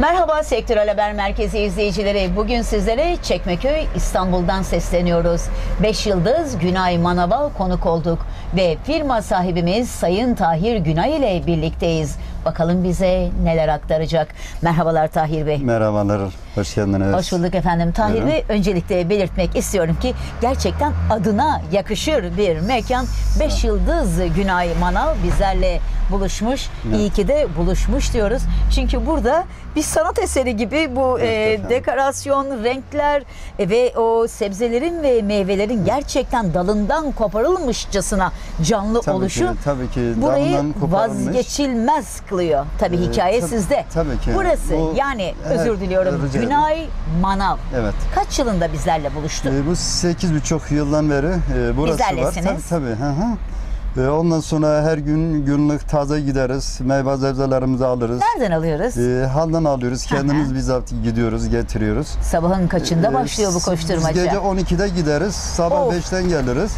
Merhaba Sektörel Haber Merkezi izleyicileri. Bugün sizlere Çekmeköy İstanbul'dan sesleniyoruz. 5 Yıldız Günay Manav'a konuk olduk ve firma sahibimiz Sayın Tahir Günay ile birlikteyiz. Bakalım bize neler aktaracak. Merhabalar Tahir Bey. Merhabalar, hoş geldiniz. Hoş bulduk efendim. Tahir. Bey öncelikle belirtmek istiyorum ki gerçekten adına yakışır bir mekan. 5 Yıldız Günay Manav bizlerle buluşmuş. Evet. İyi ki de buluşmuş diyoruz. Çünkü burada bir sanat eseri gibi bu Evet e, dekorasyon, renkler e, ve o sebzelerin ve meyvelerin gerçekten dalından koparılmışçasına canlı Tabii oluşu ki, tabii ki burayı vazgeçilmez kılıyor. Tabii Ee, hikaye tab- sizde. tabii ki. Burası Bu- yani Evet, özür diliyorum. Günay Manav. Evet. Kaç yılında bizlerle buluştu? Ee, bu 8,5 yıldan beri e, burası var. Tabii tabii. Hı hı. Ee, ondan sonra her gün günlük taze gideriz. Meyve sebzelerimizi alırız. Nereden alıyoruz? Ee, halden alıyoruz. Kendimiz bizzat gidiyoruz, getiriyoruz. Sabahın kaçında Ee, başlıyor bu Biz koşturmaca? gece 12'de gideriz. Sabah Of. 5'ten geliriz.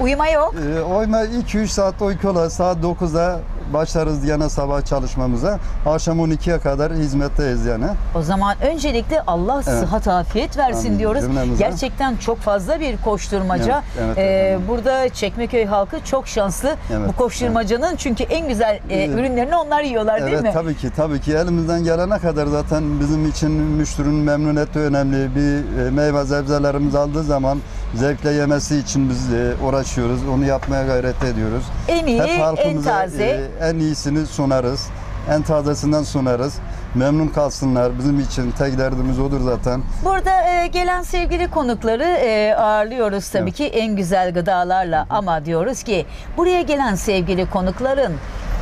Uyuma yok. Ee, oyma 2-3 saat uykula saat 9'da başlarız yine sabah çalışmamıza. Akşam 12'ye kadar hizmetteyiz yani. O zaman öncelikle Allah Evet. sıhhat afiyet versin Amin. diyoruz. Cümlemize. Gerçekten çok fazla bir koşturmaca. Evet, evet Ee, burada Çekmeköy halkı çok şanslı. Evet, Bu koşturmacanın çünkü en güzel e, Evet. ürünlerini onlar yiyorlar değil evet mi? tabii ki tabii ki elimizden gelene kadar zaten bizim için müşterinin memnuniyeti önemli. Bir e, meyve sebzelerimizi aldığı zaman zevkle yemesi için biz e, uğraşıyoruz. Onu yapmaya gayret ediyoruz. En iyi, Hep en taze. e, en iyisini sunarız. En tazesinden sunarız. Memnun kalsınlar. Bizim için tek derdimiz odur zaten. Burada e, gelen sevgili konukları e, ağırlıyoruz tabii Evet. ki en güzel gıdalarla ama diyoruz ki buraya gelen sevgili konukların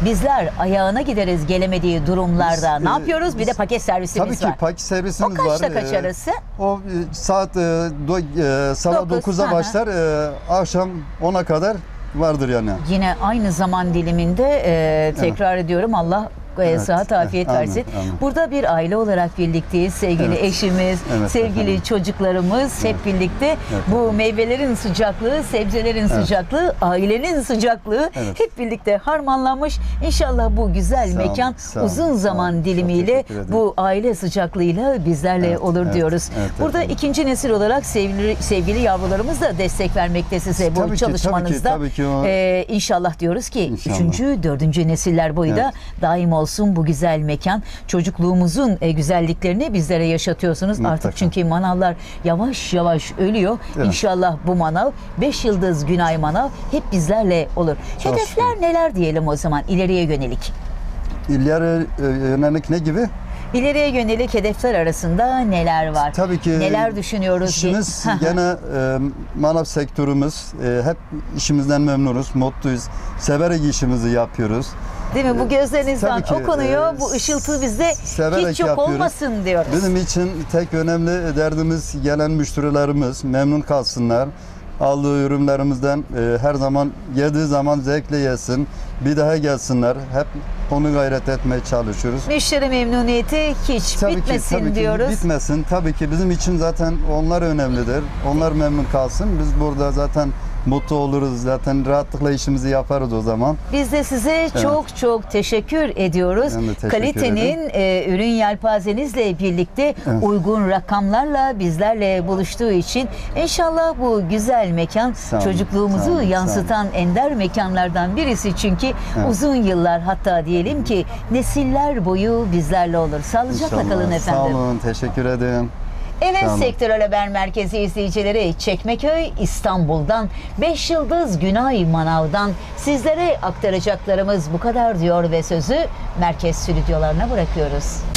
bizler ayağına gideriz gelemediği durumlarda Biz, ne e, yapıyoruz? Bir de paket servisimiz Tabii ki var. paket O servisimiz var. kaçta kaç E, arası? O e, saat e, do- e, sabah Dokuz, hı 9'a hı. başlar. e, akşam 10'a kadar vardır yani. Yine aynı zaman diliminde e, tekrar ediyorum Allah Evet, sıhhat evet, afiyet amin, versin. amin. Burada bir aile olarak birlikteyiz. Sevgili Evet. eşimiz, Evet, sevgili efendim. çocuklarımız hep birlikte bu meyvelerin sıcaklığı, sebzelerin sıcaklığı, ailenin sıcaklığı Evet. hep birlikte harmanlanmış. İnşallah bu güzel Sağ olun, mekan sağ uzun zaman olun. Çok dilimiyle bu aile sıcaklığıyla bizlerle Evet, olur evet, diyoruz. evet, Burada efendim. ikinci nesil olarak sevgili, sevgili yavrularımız da destek vermekte size bu Tabii ki, tabii ki, çalışmanızda. tabii ki o- Ee, inşallah diyoruz ki İnşallah. üçüncü, dördüncü nesiller boyu da Evet. daim olsun bu güzel mekan. Çocukluğumuzun e, güzelliklerini bizlere yaşatıyorsunuz. Mutlaka. Artık çünkü manavlar yavaş yavaş ölüyor. Evet. İnşallah bu manav 5 yıldız Günay Manav hep bizlerle olur. Çok Hedefler şükür. neler diyelim o zaman ileriye yönelik? İleri e, yönelik ne gibi? İleriye yönelik hedefler arasında neler var? Tabii ki Neler düşünüyoruz? İşimiz gene e, manav sektörümüz. E, hep işimizden memnunuz, mutluyuz. Severek işimizi yapıyoruz. Değil mi? Bu gözlerinizden Tabii ki, okunuyor. e, Bu ışıltı bizde hiç yok yapıyoruz. olmasın diyoruz. Bizim için tek önemli derdimiz gelen müşterilerimiz memnun kalsınlar. Aldığı ürünlerimizden e, her zaman yediği zaman zevkle yesin. Bir daha gelsinler. Hep onu gayret etmeye çalışıyoruz. Müşteri memnuniyeti hiç bitmesin ki, tabii diyoruz. Ki bitmesin. Tabii ki bizim için zaten onlar önemlidir. Onlar memnun kalsın. Biz burada zaten mutlu oluruz. Zaten rahatlıkla işimizi yaparız o zaman. Biz de size çok çok teşekkür ediyoruz. Ben de teşekkür Kalitenin e, ürün yelpazenizle birlikte Evet. uygun rakamlarla bizlerle buluştuğu için inşallah bu güzel mekan Sağ olun, çocukluğumuzu sağ olun, sağ yansıtan ender mekanlardan birisi çünkü Evet. uzun yıllar hatta diyelim ki nesiller boyu bizlerle olur. Sağlıcakla İnşallah. kalın efendim. Sağ olun. Teşekkür ederim. Evet olun. Sektörel Haber Merkezi izleyicileri Çekmeköy İstanbul'dan 5 Yıldız Günay Manav'dan sizlere aktaracaklarımız bu kadar diyor ve sözü merkez stüdyolarına bırakıyoruz.